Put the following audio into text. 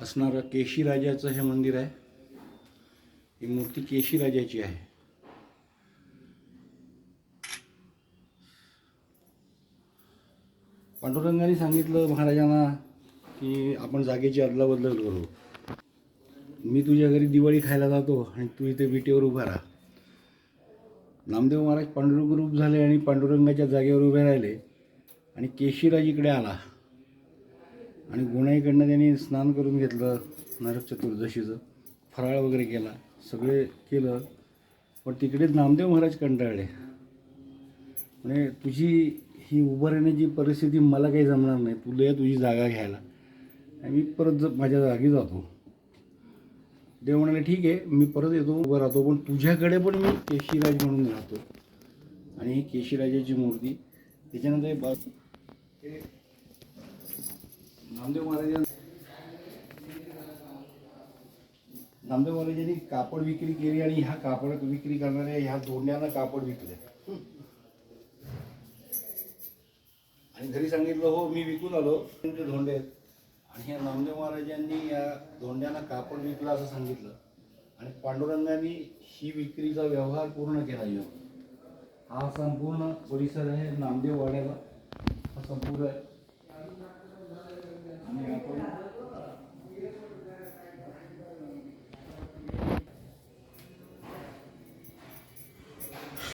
असणारं केशीराजाचं हे मंदिर आहे. ही मूर्ती केशीराजाची आहे. पांडुरंगाने सांगितलं महाराजांना की आपण जागेची अदलाबदल करू. मी तुझ्या घरी दिवाळी खायला जातो आणि तू इथे विटेवर उभा राहा. नामदेव महाराज पांडुरंग रूप झाले आणि पांडुरंगाच्या जागेवर उभे राहिले आणि केशीराज इकडे आला. आणि गुणाईकडनं त्यांनी स्नान करून घेतलं नरक चतुर्दशीचं फराळ वगैरे केला सगळे केलं. पण तिकडेच नामदेव महाराज कंटाळले. म्हणजे तुझी ही उभं राहण्याची परिस्थिती मला काही जमणार नाही. तुला या तुझी जागा घ्यायला. आणि मी परत ज- माझ्या जागी जातो. देव म्हणाले ठीक आहे मी परत येतो उभं राहतो पण तुझ्याकडे पण मी केशीराज म्हणून राहतो. आणि ही केशीराजाची मूर्ती त्याच्यानंतर बस बा नामदेव महाराजां नामदेव महाराजांनी कापड विक्री केली आणि ह्या कापड विक्री करणाऱ्या ह्या दोंड्यानं कापड विकले. आणि घरी सांगितलं हो मी विकून आलो. तुमचे धोंडे आहेत. आणि ह्या नामदेव महाराजांनी या धोंड्यांना कापड विकलं असं सांगितलं. आणि पांडुरंगाने ही विक्रीचा व्यवहार पूर्ण केला येऊन हा संपूर्ण परिसर आहे नामदेव वाड्याला हा संपूर्ण